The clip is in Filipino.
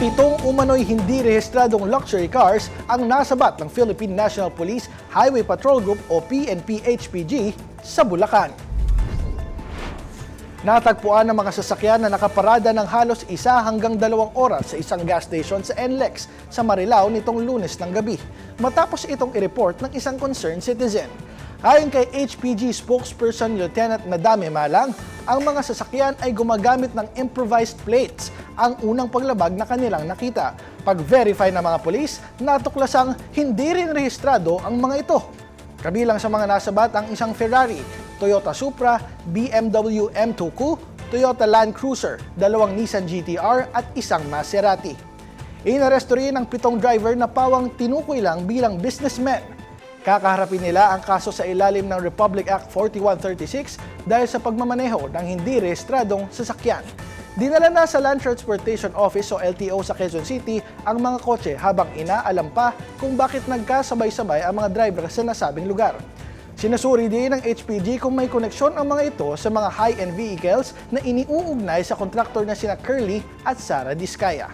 Pitong umano'y hindi rehistradong luxury cars ang nasabat ng Philippine National Police Highway Patrol Group o PNP-HPG sa Bulacan. Natagpuan ng mga sasakyan na nakaparada ng halos isa hanggang dalawang oras sa isang gas station sa NLEX sa Marilao nitong lunes ng gabi matapos itong i-report ng isang concerned citizen. Ayon kay HPG spokesperson Lieutenant Nadame Malang, ang mga sasakyan ay gumagamit ng improvised plates, ang unang paglabag na kanilang nakita. Pag-verify ng mga polis, natuklasang hindi rin rehistrado ang mga ito. Kabilang sa mga nasabat ang isang Ferrari, Toyota Supra, BMW M2 Coupe, Toyota Land Cruiser, dalawang Nissan GTR at isang Maserati. Inaresto rin ang pitong driver na pawang tinukoy lang bilang businessmen. Kakaharapin nila ang kaso sa ilalim ng Republic Act 4136 dahil sa pagmamaneho ng hindi rehistradong sasakyan. Dinala na sa Land Transportation Office o LTO sa Quezon City ang mga kotse habang inaalam pa kung bakit nagkasabay-sabay ang mga driver sa nasabing lugar. Sinasuri din ng HPG kung may koneksyon ang mga ito sa mga high-end vehicles na iniuugnay sa kontraktor na sina Curly at Sara Diskaya.